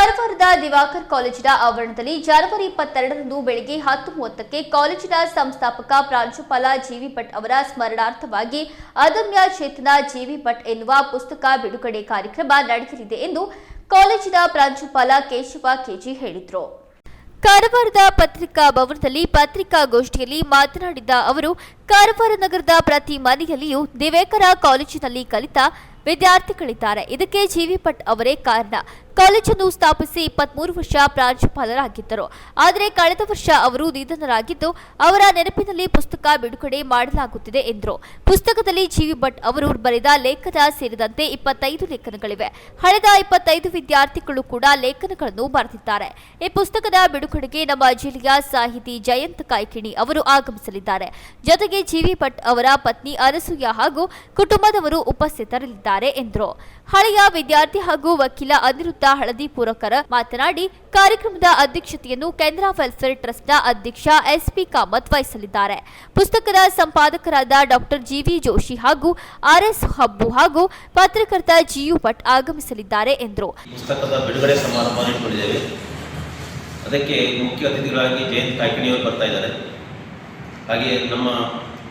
ಕಾರವಾರದ ದಿವಾಕರ್ ಕಾಲೇಜಿನ ಆವರಣದಲ್ಲಿ ಜನವರಿ ಇಪ್ಪತ್ತೆರಡರಂದು ಬೆಳಗ್ಗೆ ಹತ್ತು ಮೂವತ್ತಕ್ಕೆ ಕಾಲೇಜಿನ ಸಂಸ್ಥಾಪಕ ಪ್ರಾಂಶುಪಾಲ ಜಿವಿ ಭಟ್ ಅವರ ಸ್ಮರಣಾರ್ಥವಾಗಿ ಅದಮ್ಯ ಚೇತನ ಜಿವಿ ಭಟ್ ಎನ್ನುವ ಪುಸ್ತಕ ಬಿಡುಗಡೆ ಕಾರ್ಯಕ್ರಮ ನಡೆಯಲಿದೆ ಎಂದು ಕಾಲೇಜಿನ ಪ್ರಾಂಶುಪಾಲ ಕೇಶವ ಕೆಜಿ ಹೇಳಿದರು. ಕಾರವಾರದ ಪತ್ರಿಕಾ ಭವನದಲ್ಲಿ ಪತ್ರಿಕಾಗೋಷ್ಠಿಯಲ್ಲಿ ಮಾತನಾಡಿದ ಅವರು ಕಾರವಾರ ನಗರದ ಪ್ರತಿ ಮನೆಯಲ್ಲಿಯೂ ದಿವೇಕರ ಕಾಲೇಜಿನಲ್ಲಿ ಕಲಿತ ವಿದ್ಯಾರ್ಥಿಗಳಿದ್ದಾರೆ. ಇದಕ್ಕೆ ಜಿವಿ ಭಟ್ ಅವರೇ ಕಾರಣ. ಕಾಲೇಜನ್ನು ಸ್ಥಾಪಿಸಿ ಇಪ್ಪತ್ಮೂರು ವರ್ಷ ಪ್ರಾಂಶುಪಾಲರಾಗಿದ್ದರು. ಆದರೆ ಕಳೆದ ವರ್ಷ ಅವರು ನಿಧನರಾಗಿದ್ದು, ಅವರ ನೆನಪಿನಲ್ಲಿ ಪುಸ್ತಕ ಬಿಡುಗಡೆ ಮಾಡಲಾಗುತ್ತಿದೆ ಎಂದರು. ಪುಸ್ತಕದಲ್ಲಿ ಜಿವಿ ಭಟ್ ಅವರು ಬರೆದ ಲೇಖನ ಸೇರಿದಂತೆ ಇಪ್ಪತ್ತೈದು ಲೇಖನಗಳಿವೆ. ಹಳೆದ ಇಪ್ಪತ್ತೈದು ವಿದ್ಯಾರ್ಥಿಗಳು ಕೂಡ ಲೇಖನಗಳನ್ನು ಬರೆದಿದ್ದಾರೆ. ಈ ಪುಸ್ತಕದ ಬಿಡುಗಡೆಗೆ ನಮ್ಮ ಜಿಲ್ಲೆಯ ಸಾಹಿತಿ ಜಯಂತ್ ಕಾಯ್ಕಿಣಿ ಅವರು ಆಗಮಿಸಲಿದ್ದಾರೆ. ಜೊತೆಗೆ ಜಿವಿ ಭಟ್ ಅವರ ಪತ್ನಿ ಅನಸೂಯ ಹಾಗೂ ಕುಟುಂಬದವರು ಉಪಸ್ಥಿತರಿದ್ದಾರೆ ಎಂದರು. ಹಳೆಯ ವಿದ್ಯಾರ್ಥಿ ಹಾಗೂ ವಕೀಲ ಅನಿರುದ್ಧ ಹಳದಿಪುರಕರ ಮಾತನಾಡಿ, ಕಾರ್ಯಕ್ರಮದ ಅಧ್ಯಕ್ಷತೆಯನ್ನು ಕೇಂದ್ರ ವೆಲ್ಫೇರ್ ಟ್ರಸ್ಟ್ನ ಅಧ್ಯಕ್ಷ ಎಸ್ಪಿ ಕಾಮತ್ ವಹಿಸಲಿದ್ದಾರೆ. ಪುಸ್ತಕದ ಸಂಪಾದಕರಾದ ಡಾಕ್ಟರ್ ಜಿವಿ ಜೋಶಿ ಹಾಗೂ ಆರ್ಎಸ್ ಹಬ್ಬು ಹಾಗೂ ಪತ್ರಕರ್ತ ಜಿಯು ಭಟ್ ಆಗಮಿಸಲಿದ್ದಾರೆ ಎಂದರು. ಅದಕ್ಕೆ ಮುಖ್ಯ ಅತಿಥಿಗಳಾಗಿ ಜಯಂತ್ ಕಾಯ್ಕಿಣಿಯವರು ಬರ್ತಾ ಇದ್ದಾರೆ. ಹಾಗೆ ನಮ್ಮ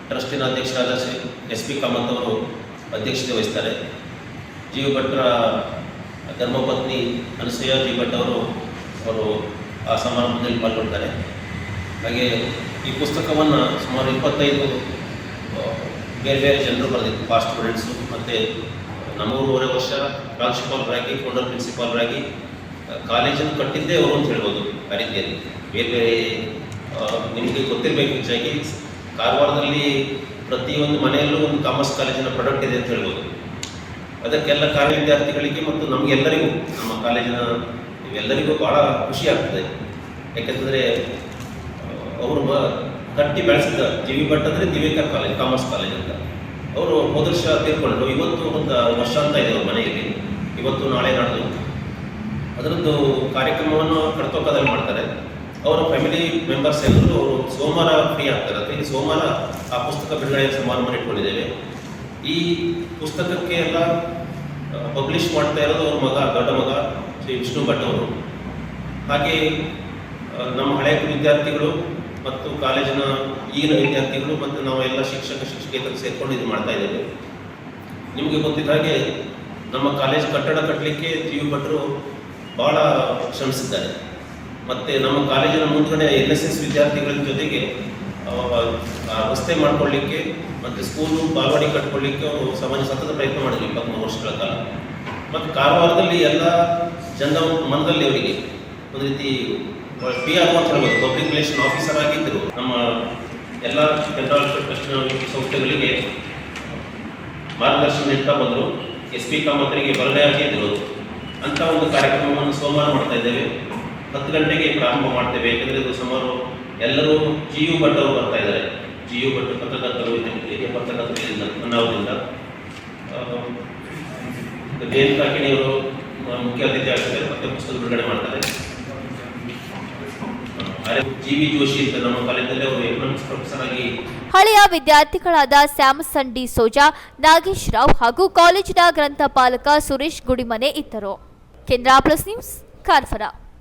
ಟ್ರಸ್ಟಿನ ಅಧ್ಯಕ್ಷರಾದ ಶ್ರೀ ಎಸ್ ಪಿ ಕಾಮತ್ ಅವರು ಅಧ್ಯಕ್ಷತೆ ವಹಿಸ್ತಾರೆ. ಜೀವ ಭಟ್ರ ಧರ್ಮಪತ್ನಿ ಅನಸೂಯ ಜಿ ಭಟ್ ಅವರು ಅವರು ಆ ಸಮಾರಂಭದಲ್ಲಿ ಪಾಲ್ಗೊಳ್ತಾರೆ. ಹಾಗೆ ಈ ಪುಸ್ತಕವನ್ನು ಸುಮಾರು ಇಪ್ಪತ್ತೈದು ಬೇರೆ ಬೇರೆ ಜನರು ಬರೆದಿದ್ದರು ಪಾಸ್ಟ್ ಸ್ಟೂಡೆಂಟ್ಸು ಮತ್ತು ನಮ್ಮೂರುವರೆ ವರ್ಷ ಪ್ರಾಂಶುಪಾಲರಾಗಿ ಫೌಂಡರ್ ಪ್ರಿನ್ಸಿಪಾಲರಾಗಿ ಕಾಲೇಜನ್ನು ಕಟ್ಟಿದ್ದೇ ಅವರು ಅಂತ ಹೇಳ್ಬೋದು ಆ ರೀತಿಯಲ್ಲಿ. ಬೇರೆ ಬೇರೆ ನಿಮಗೆ ಗೊತ್ತಿರಬೇಕು ಹೆಚ್ಚಾಗಿ ಕಾರವಾರದಲ್ಲಿ ಪ್ರತಿಯೊಂದು ಮನೆಯಲ್ಲೂ ಒಂದು ಕಾಮರ್ಸ್ ಕಾಲೇಜಿನ ಪ್ರಾಡಕ್ಟ್ ಇದೆ ಅಂತ ಹೇಳ್ಬೋದು. ಅದಕ್ಕೆಲ್ಲ ಕಾಲೇಜು ವಿದ್ಯಾರ್ಥಿಗಳಿಗೆ ಮತ್ತು ನಮಗೆಲ್ಲರಿಗೂ, ನಮ್ಮ ಕಾಲೇಜಿನ ಎಲ್ಲರಿಗೂ ಭಾಳ ಖುಷಿ ಆಗ್ತದೆ. ಯಾಕೆಂತಂದರೆ ಅವರು ಕಟ್ಟಿ ಬೆಳೆಸಿದ ದಿವಿ ಭಟ್ ಅಂದರೆ ದಿವೇಕರ್ ಕಾಲೇಜ್, ಕಾಮರ್ಸ್ ಕಾಲೇಜ್ ಅಂತ. ಅವರು ಹೋದ ವರ್ಷ ತೀರ್ಕೊಂಡ್ರು, ಇವತ್ತು ಒಂದು ವರ್ಷ ಅಂತ ಇದೆ ಅವ್ರ ಮನೆಯಲ್ಲಿ. ಇವತ್ತು ನಾಳೆ ನಾಡ್ದು. ಅದರದ್ದು ಕಾರ್ಯಕ್ರಮವನ್ನು ಕಡ್ತೋಕದಲ್ಲಿ ಮಾಡ್ತಾರೆ. ಅವರ ಫ್ಯಾಮಿಲಿ ಮೆಂಬರ್ಸ್ ಎಲ್ಲರೂ ಅವರು ಸೋಮವಾರ ಫ್ರೀ ಆಗ್ತಾರೆ. ಈ ಸೋಮವಾರ ಆ ಪುಸ್ತಕ ಬಿಡುಗಡೆ ಸಮಾರಂಭ ಇಟ್ಕೊಂಡಿದ್ದೇವೆ ಈ ಪುಸ್ತಕಕ್ಕೆ ಎಲ್ಲ ಪಬ್ಲಿಷ್ ಮಾಡ್ತಾ ಇರೋದು ಅವ್ರ ಮಗ, ದೊಡ್ಡ ಮಗ, ಶ್ರೀ ವಿಷ್ಣು ಭಟ್ ಅವರು. ಹಾಗೆ ನಮ್ಮ ಹಳೆಯ ವಿದ್ಯಾರ್ಥಿಗಳು ಮತ್ತು ಕಾಲೇಜಿನ ಈಗಿನ ವಿದ್ಯಾರ್ಥಿಗಳು ಮತ್ತು ನಾವು ಎಲ್ಲ ಶಿಕ್ಷಕ, ಶಿಕ್ಷಕೇತರ ಸೇರ್ಕೊಂಡು ಇದು ಮಾಡ್ತಾ ಇದ್ದೇವೆ. ನಿಮಗೆ ಗೊತ್ತಿದ್ದ ಹಾಗೆ ನಮ್ಮ ಕಾಲೇಜ್ ಕಟ್ಟಡ ಕಟ್ಟಲಿಕ್ಕೆ ಜಿ ಯು ಭಟ್ರು ಭಾಳ ಶ್ರಮಿಸಿದ್ದಾರೆ. ಮತ್ತು ನಮ್ಮ ಕಾಲೇಜಿನ ಮುಂಚೂಣಿ ಎನ್ ಎಸ್ ಎಸ್ ವಿದ್ಯಾರ್ಥಿಗಳ ಜೊತೆಗೆ ರಸ್ತೆ ಮಾಡ್ಕೊಳ್ಳಿಕ್ಕೆ ಮತ್ತು ಸ್ಕೂಲು ಬಾಲ್ವಾಡಿ ಕಟ್ಕೊಳ್ಳಿಕ್ಕೆ ಅವರು ಸಮಾಜ ಸತತ ಪ್ರಯತ್ನ ಮಾಡಿದ್ರು ಇಪ್ಪತ್ತ್ಮೂರು ವರ್ಷಗಳ ಕಾಲ. ಮತ್ತು ಕಾರವಾರದಲ್ಲಿ ಎಲ್ಲ ಜನ ಮನದಲ್ಲಿ ಅವರಿಗೆ ಒಂದು ರೀತಿ ಪಿ ಆರ್ ಅಂತ ಪಬ್ಲಿಕ್ ರಿಲೇಷನ್ ಆಫೀಸರ್ ಆಗಿದ್ದರು. ನಮ್ಮ ಎಲ್ಲ ಜನರಲ್ ಸಂಸ್ಥೆಗಳಿಗೆ ಮಾರ್ಗದರ್ಶನ ನೀಡ್ತಾ ಬಂದರು. ಎಸ್ ಪಿ ಕಾಮತ್ರಿಗೆ ಬರಡೆ ಆಗಿದ್ದರು ಅಂತ ಒಂದು ಕಾರ್ಯಕ್ರಮವನ್ನು ಸೋಮವಾರ ಮಾಡ್ತಾ ಇದ್ದೇವೆ. ಹತ್ತು ಗಂಟೆಗೆ ಪ್ರಾರಂಭ ಮಾಡ್ತೇವೆ. ಯಾಕಂದರೆ ಇದು ಸುಮಾರು ಎಲ್ಲರೂ ಜಿ ಯು ಭಟ್ ಅವರು ಬರ್ತಾ ಇದ್ದಾರೆ. ಜಿ ಯು ಭಟ್ ಪತ್ರಕರ್ತರು ಹಿರಿಯ ಪತ್ರಕರ್ತರಿಂದ ಅನ್ನೋದ್ರಿಂದ ಜಯಂತ್ ಕಾಕಿಣಿಯವರು ಮುಖ್ಯ ಅತಿಥಿ ಆಗ್ತಾರೆ, ಮತ್ತೆ ಪುಸ್ತಕ ಬಿಡುಗಡೆ ಮಾಡ್ತಾರೆ. ಜಿ ವಿ ಜೋಶಿ ನಮ್ಮ ಪ್ರೊಫೆಸರ್ ಆಗಿ ಹಳೆಯ ವಿದ್ಯಾರ್ಥಿಗಳಾದ ಸ್ಯಾಮ್ಸನ್ ಡಿ ಸೋಜಾ, ನಾಗೇಶ್ ರಾವ್ ಹಾಗೂ ಕಾಲೇಜಿನ ಗ್ರಂಥಪಾಲಕ ಸುರೇಶ್ ಗುಡಿಮನೆ ಇದ್ದರು. ಕೇಂದ್ರ ಪ್ಲಸ್ ನ್ಯೂಸ್ ಕಾರ್ಫರ